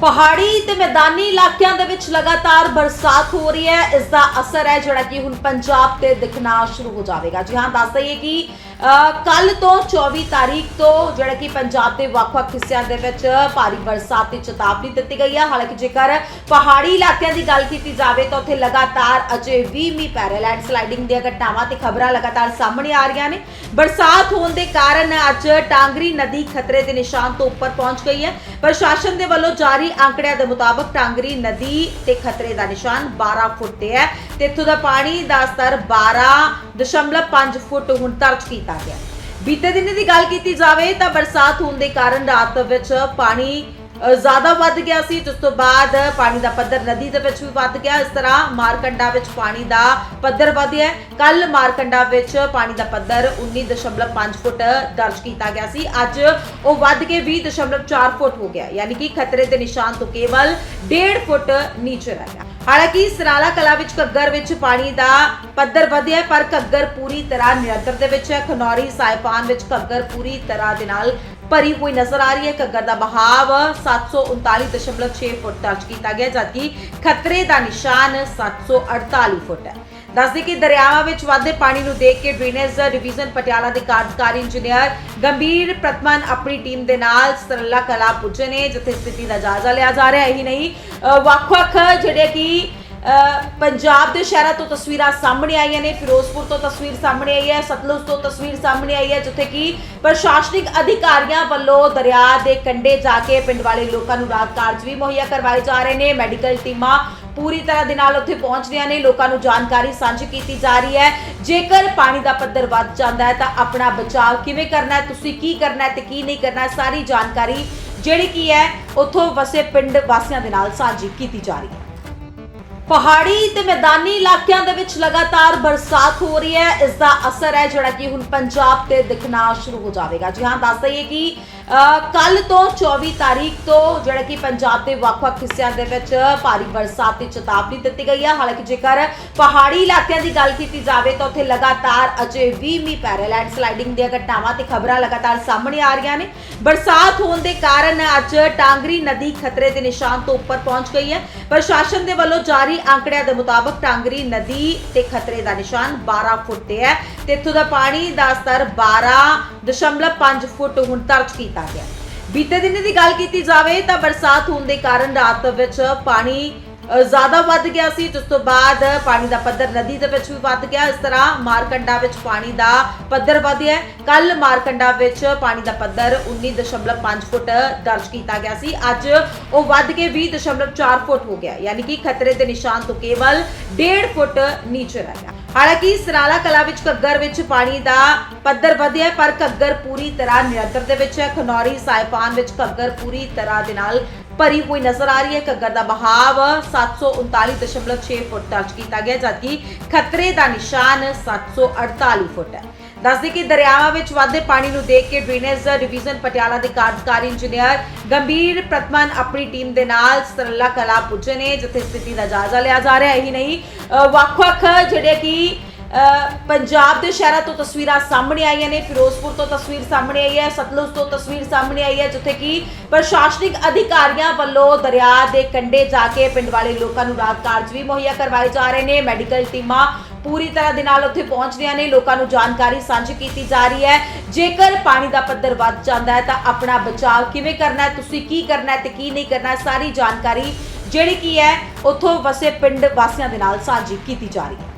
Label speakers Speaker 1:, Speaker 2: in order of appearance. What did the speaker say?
Speaker 1: ਪਹਾੜੀ ਤੇ ਮੈਦਾਨੀ ਇਲਾਕਿਆਂ ਦੇ ਵਿੱਚ ਲਗਾਤਾਰ ਬਰਸਾਤ ਹੋ ਰਹੀ ਹੈ। ਇਸ ਦਾ ਅਸਰ ਹੈ ਜਿਹੜਾ ਕਿ ਹੁਣ ਪੰਜਾਬ ਤੇ ਦਿਖਣਾ ਸ਼ੁਰੂ ਹੋ ਜਾਵੇਗਾ। ਜੀ ਹਾਂ, ਦੱਸ ਦਈਏ ਕਿ ਕੱਲ ਤੋਂ 24 ਤਾਰੀਖ ਤੋਂ ਜਿਹੜਾ ਕਿ ਪੰਜਾਬ ਦੇ ਵੱਖ-ਵੱਖ ਹਿੱਸਿਆਂ ਦੇ ਵਿੱਚ ਭਾਰੀ ਬਰਸਾਤ ਦੀ ਚੇਤਾਵਨੀ ਦਿੱਤੀ ਗਈ ਹੈ। ਹਾਲਾਂਕਿ ਜੇਕਰ ਪਹਾੜੀ ਇਲਾਕਿਆਂ ਦੀ ਗੱਲ ਕੀਤੀ ਜਾਵੇ ਤਾਂ ਉੱਥੇ ਲਗਾਤਾਰ ਅਜੇ ਵੀ ਮੀਂਹ ਪੈ ਰਿਹਾ। ਲੈਂਡ ਸਲਾਈਡਿੰਗ ਦੀਆਂ ਘਟਨਾਵਾਂ ਤੇ ਖਬਰਾਂ ਲਗਾਤਾਰ ਸਾਹਮਣੇ ਆ ਰਹੀਆਂ ਨੇ। ਬਰਸਾਤ ਹੋਣ ਦੇ ਕਾਰਨ ਅੱਜ ਟਾਂਗਰੀ ਨਦੀ ਖਤਰੇ ਦੇ ਨਿਸ਼ਾਨ ਤੋਂ ਉੱਪਰ ਪਹੁੰਚ ਗਈ ਹੈ। ਪ੍ਰਸ਼ਾਸਨ ਦੇ ਵੱਲੋਂ ਜਾਰੀ ਅੰਕੜਿਆਂ ਦੇ ਮੁਤਾਬਕ ਟਾਂਗਰੀ ਨਦੀ ਤੇ ਖਤਰੇ ਦਾ ਨਿਸ਼ਾਨ 12 ਫੁੱਟ ਤੇ ਹੈ ਤੇ ਇੱਥੋਂ ਦਾ ਪਾਣੀ ਦਾ ਸਤਰ 12.5 ਫੁੱਟ ਹੁਣ ਦਰਜ ਕੀਤਾ ਗਿਆ ਬੀਤੇ ਦਿਨ ਦੀ ਗੱਲ ਕੀਤੀ ਜਾਵੇ ਤਾਂ ਬਰਸਾਤ ਹੋਣ ਦੇ ਕਾਰਨ ਰਾਤ ਵਿੱਚ ਪਾਣੀ ਜ਼ਿਆਦਾ ਵੱਧ ਗਿਆ ਸੀ, ਜਿਸ ਤੋਂ ਬਾਅਦ ਪਾਣੀ ਦਾ ਪੱਧਰ ਨਦੀ ਦੇ ਵਿੱਚ ਵੀ ਵੱਧ ਗਿਆ। ਇਸ ਤਰ੍ਹਾਂ ਮਾਰਕੰਡਾ ਵਿੱਚ ਪਾਣੀ ਦਾ ਪੱਧਰ ਵਧਿਆ ਕੱਲ ਮਾਰਕੰਡਾ ਵਿੱਚ ਪਾਣੀ ਦਾ ਪੱਧਰ 19.5 ਫੁੱਟ ਦਰਜ ਕੀਤਾ ਗਿਆ ਸੀ। ਅੱਜ ਉਹ ਵੱਧ ਕੇ 20.4 ਫੁੱਟ ਹੋ ਗਿਆ। ਯਾਨੀ ਕਿ ਖਤਰੇ ਦੇ ਨਿਸ਼ਾਨ ਤੋਂ ਕੇਵਲ 1.5 ਫੁੱਟ ਨੀਚੇ ਰਹਿ ਗਿਆ। ਹਾਲਾਂਕਿ ਸਰਾਲਾ ਕਲਾ ਵਿੱਚ ਘੱਗਰ ਵਿੱਚ ਪਾਣੀ ਦਾ ਪੱਧਰ ਵਧਿਆ ਪਰ ਘੱਗਰ ਪੂਰੀ ਤਰ੍ਹਾਂ ਨਿਰੰਤਰ ਦੇ ਵਿੱਚ ਹੈ। ਖਨੌਰੀ, ਸਾਇਪਾਨ ਵਿੱਚ ਘੱਗਰ ਪੂਰੀ ਤਰ੍ਹਾਂ ਦੇ ਨਾਲ ਭਰੀ ਹੋਈ ਨਜ਼ਰ ਆ ਰਹੀ ਹੈ। ਘੱਗਰ ਦਾ ਬਹਾਵ 739.6 ਫੁੱਟ ਦਰਜ ਕੀਤਾ ਗਿਆ, ਜਦਕਿ ਖਤਰੇ ਦਾ ਨਿਸ਼ਾਨ 748 ਫੁੱਟ ਹੈ। ਦੱਸਦੇ ਕਿ ਦਰਿਆਵਾਂ ਵਿੱਚ ਵਾਧੇ ਪਾਣੀ ਨੂੰ ਦੇਖ ਕੇ ਡਰੇਨੇਜ ਡਿਵੀਜ਼ਨ ਪਟਿਆਲਾ ਦੇ ਕਾਰਜਕਾਰੀ ਇੰਜੀਨੀਅਰ ਗੰਭੀਰ ਪ੍ਰਤਮਨ ਆਪਣੀ ਟੀਮ ਦੇ ਨਾਲ ਸਰਲਾ ਕਲਾ ਪੁੱਜੇ ਨੇ, ਜਿੱਥੇ ਸਥਿਤੀ ਦਾ ਜਾਇਜ਼ਾ ਲਿਆ ਜਾ ਰਿਹਾ ਹੈ। ਇਹੀ ਨਹੀਂ ਵੱਖ-ਵੱਖ ਜਿਹੜੇ ਕਿ ਪੰਜਾਬ ਦੇ ਸ਼ਹਿਰਾਂ ਤੋਂ ਤਸਵੀਰਾਂ ਸਾਹਮਣੇ ਆਈਆਂ ਨੇ, ਫਿਰੋਜ਼ਪੁਰ ਤੋਂ ਤਸਵੀਰ ਸਾਹਮਣੇ ਆਈ ਹੈ, ਸਤਲੁਜ ਤੋਂ ਤਸਵੀਰ ਸਾਹਮਣੇ ਆਈ ਹੈ, ਜਿੱਥੇ ਕਿ ਪ੍ਰਸ਼ਾਸਨਿਕ ਅਧਿਕਾਰੀਆਂ ਵੱਲੋਂ ਦਰਿਆ ਦੇ ਕੰਢੇ ਜਾ ਕੇ ਪਿੰਡ ਵਾਲੇ ਲੋਕਾਂ ਨੂੰ ਰਾਹਤ ਕਾਰਜ ਵੀ ਮੁਹੱਈਆ ਕਰਵਾਏ ਜਾ ਰਹੇ ਨੇ। ਮੈਡੀਕਲ ਟੀਮਾਂ ਪੂਰੀ ਤਰ੍ਹਾਂ ਦੇ ਨਾਲ ਉੱਥੇ ਪਹੁੰਚਦੀਆਂ ਨੇ, ਲੋਕਾਂ ਨੂੰ ਜਾਣਕਾਰੀ ਸਾਂਝੀ ਕੀਤੀ ਜਾ ਰਹੀ ਹੈ। ਜੇਕਰ ਪਾਣੀ ਦਾ ਪੱਧਰ ਵੱਧ ਜਾਂਦਾ ਹੈ ਤਾਂ ਆਪਣਾ ਬਚਾਅ ਕਿਵੇਂ ਕਰਨਾ ਹੈ, ਤੁਸੀਂ ਕੀ ਕਰਨਾ ਹੈ ਤੇ ਕੀ ਨਹੀਂ ਕਰਨਾ ਸਾਰੀ ਜਾਣਕਾਰੀ ਜਿਹੜੀ ਕੀ ਹੈ, ਉੱਥੋਂ ਵਸੇ ਪਿੰਡ ਵਾਸੀਆਂ ਦੇ ਨਾਲ ਸਾਂਝੀ ਕੀਤੀ ਜਾ ਰਹੀ ਹੈ। ਪਹਾੜੀ ਤੇ ਮੈਦਾਨੀ ਇਲਾਕਿਆਂ ਦੇ ਵਿੱਚ ਲਗਾਤਾਰ ਬਰਸਾਤ ਹੋ ਰਹੀ ਹੈ। ਇਸ ਦਾ ਅਸਰ ਹੈ ਜਿਹੜਾ ਕਿ ਹੁਣ ਪੰਜਾਬ ਤੇ ਦਿਖਣਾ ਸ਼ੁਰੂ ਹੋ ਜਾਵੇਗਾ। ਜੀ ਹਾਂ, ਦੱਸ ਦਈਏ ਕਿ ਕੱਲ ਤੋਂ 24 ਤਾਰੀਖ ਤੋਂ ਜਿਹੜਾ ਕਿ ਪੰਜਾਬ ਦੇ ਵੱਖ-ਵੱਖ ਹਿੱਸਿਆਂ ਦੇ ਵਿੱਚ ਭਾਰੀ ਬਰਸਾਤ ਦੀ ਚੇਤਾਵਨੀ ਦਿੱਤੀ ਗਈ ਹੈ ਹਾਲਾਂਕਿ ਜੇਕਰ ਪਹਾੜੀ ਇਲਾਕਿਆਂ ਦੀ ਗੱਲ ਕੀਤੀ ਜਾਵੇ ਤਾਂ ਉੱਥੇ ਲਗਾਤਾਰ ਅਜੇ ਵੀ ਮੀਂਹ ਪੈ ਰਿਹਾ। ਲੈਂਡ ਸਲਾਈਡਿੰਗ ਦੀਆਂ ਘਟਨਾਵਾਂ ਤੇ ਖਬਰਾਂ ਲਗਾਤਾਰ ਸਾਹਮਣੇ ਆ ਰਹੀਆਂ ਨੇ। ਬਰਸਾਤ ਹੋਣ ਦੇ ਕਾਰਨ ਅੱਜ ਟਾਂਗਰੀ ਨਦੀ ਖਤਰੇ ਦੇ ਨਿਸ਼ਾਨ ਤੋਂ ਉੱਪਰ ਪਹੁੰਚ ਗਈ ਹੈ। ਪ੍ਰਸ਼ਾਸਨ ਦੇ ਵੱਲੋਂ ਜਾਰੀ ਅੰਕੜਿਆਂ ਦੇ ਮੁਤਾਬਕ ਟਾਂਗਰੀ ਨਦੀ ਤੇ ਖਤਰੇ ਦਾ ਨਿਸ਼ਾਨ 12 ਫੁੱਟ ਤੇ ਹੈ। ਤੇ ਇੱਥੋਂ ਦਾ ਪਾਣੀ ਦਾ ਸਤਰ 12.5 ਫੁੱਟ ਹੁਣ ਦਰਜ ਕੀਤਾ ਗਿਆ। ਬੀਤੇ ਦਿਨ ਦੀ ਗੱਲ ਕੀਤੀ ਜਾਵੇ ਤਾਂ ਬਰਸਾਤ ਹੋਣ ਦੇ ਕਾਰਨ ਰਾਤ ਵਿੱਚ ਪਾਣੀ ਜ਼ਿਆਦਾ ਵੱਧ ਗਿਆ ਸੀ, ਜਿਸ ਤੋਂ ਬਾਅਦ ਪਾਣੀ ਦਾ ਪੱਧਰ ਨਦੀ ਦੇ ਵਿੱਚ ਵੀ ਵੱਧ ਗਿਆ। ਇਸ ਤਰ੍ਹਾਂ ਮਾਰਕੰਡਾ ਵਿੱਚ ਪਾਣੀ ਦਾ ਪੱਧਰ ਵਧਿਆ ਕੱਲ ਮਾਰਕੰਡਾ ਵਿੱਚ ਪਾਣੀ ਦਾ ਪੱਧਰ 19.5 ਫੁੱਟ ਦਰਜ ਕੀਤਾ ਗਿਆ ਸੀ। ਅੱਜ ਉਹ ਵੱਧ ਕੇ 20.4 ਫੁੱਟ ਹੋ ਗਿਆ। ਯਾਨੀ ਕਿ ਖਤਰੇ ਦੇ ਨਿਸ਼ਾਨ ਤੋਂ ਕੇਵਲ 1.5 ਫੁੱਟ ਨੀਚੇ ਰਹਿ ਗਿਆ। ਹਾਲਾਂਕਿ ਸਰਾਲਾ ਕਲਾ ਵਿੱਚ ਘੱਗਰ ਵਿੱਚ ਪਾਣੀ ਦਾ ਪੱਧਰ ਵਧਿਆ ਪਰ ਘੱਗਰ ਪੂਰੀ ਤਰ੍ਹਾਂ ਨਿਯੰਤਰਣ ਦੇ ਵਿੱਚ ਹੈ। ਖਨੌਰੀ ਸਾਇਪਾਨ ਵਿੱਚ ਘੱਗਰ ਪੂਰੀ ਤਰ੍ਹਾਂ ਦੇ ਨਾਲ ਭਰੀ ਹੋਈ ਨਜ਼ਰ ਆ ਰਹੀ ਹੈ। ਘੱਗਰ ਦਾ ਬਹਾਵ 739.6 ਫੁੱਟ ਦਰਜ ਕੀਤਾ ਗਿਆ, ਜਦਕਿ ਖਤਰੇ ਦਾ ਨਿਸ਼ਾਨ 748 ਫੁੱਟ ਹੈ। ਦੱਸਦੇ ਕਿ ਦਰਿਆਵਾਂ ਵਿੱਚ ਵਾਧੇ ਪਾਣੀ ਨੂੰ ਦੇਖ ਕੇ ਡਰੇਨੇਜ ਡਿਵੀਜ਼ਨ ਪਟਿਆਲਾ ਦੇ ਕਾਰਜਕਾਰੀ ਇੰਜੀਨੀਅਰ ਗੰਭੀਰ ਪ੍ਰਤਮਨ ਆਪਣੀ ਟੀਮ ਦੇ ਨਾਲ ਸਰਲਾ ਕਲਾ ਪੁੱਜੇ ਨੇ, ਜਿੱਥੇ ਸਥਿਤੀ ਦਾ ਜਾਇਜ਼ਾ ਲਿਆ ਜਾ ਰਿਹਾ। ਹੈ ਇਹੀ ਨਹੀਂ ਵੱਖ-ਵੱਖ ਜਿਹੜੇ ਕਿ ਪੰਜਾਬ ਦੇ ਸ਼ਹਿਰਾਂ ਤੋਂ ਤਸਵੀਰਾਂ ਸਾਹਮਣੇ ਆਈਆਂ ਨੇ, ਫਿਰੋਜ਼ਪੁਰ ਤੋਂ ਤਸਵੀਰ ਸਾਹਮਣੇ ਆਈ ਹੈ, ਸਤਲੁਜ ਤੋਂ ਤਸਵੀਰ ਸਾਹਮਣੇ ਆਈ ਹੈ, ਜਿੱਥੇ ਕਿ ਪ੍ਰਸ਼ਾਸਨਿਕ ਅਧਿਕਾਰੀਆਂ ਵੱਲੋਂ ਦਰਿਆ ਦੇ ਕੰਢੇ ਜਾ ਕੇ ਪਿੰਡ ਵਾਲੇ ਲੋਕਾਂ ਨੂੰ ਰਾਹਤ ਕਾਰਜ ਵੀ ਮੁਹੱਈਆ ਕਰਵਾਏ ਜਾ ਰਹੇ ਨੇ। ਮੈਡੀਕਲ ਟੀਮਾਂ ਪੂਰੀ ਤਰ੍ਹਾਂ ਦੇ ਨਾਲ ਉੱਥੇ ਪਹੁੰਚਦੀਆਂ ਨੇ, ਲੋਕਾਂ ਨੂੰ ਜਾਣਕਾਰੀ ਸਾਂਝੀ ਕੀਤੀ ਜਾ ਰਹੀ ਹੈ। ਜੇਕਰ ਪਾਣੀ ਦਾ ਪੱਧਰ ਵੱਧ ਜਾਂਦਾ ਹੈ, ਤਾਂ ਆਪਣਾ ਬਚਾਅ ਕਿਵੇਂ ਕਰਨਾ ਹੈ, ਤੁਸੀਂ ਕੀ ਕਰਨਾ ਹੈ ਤੇ ਕੀ ਨਹੀਂ ਕਰਨਾ ਹੈ, ਸਾਰੀ ਜਾਣਕਾਰੀ ਜਿਹੜੀ ਕੀ ਹੈ, ਉੱਥੋਂ ਵਸੇ ਪਿੰਡ ਵਾਸੀਆਂ ਦੇ ਨਾਲ ਸਾਂਝੀ ਕੀਤੀ ਜਾ ਰਹੀ ਹੈ।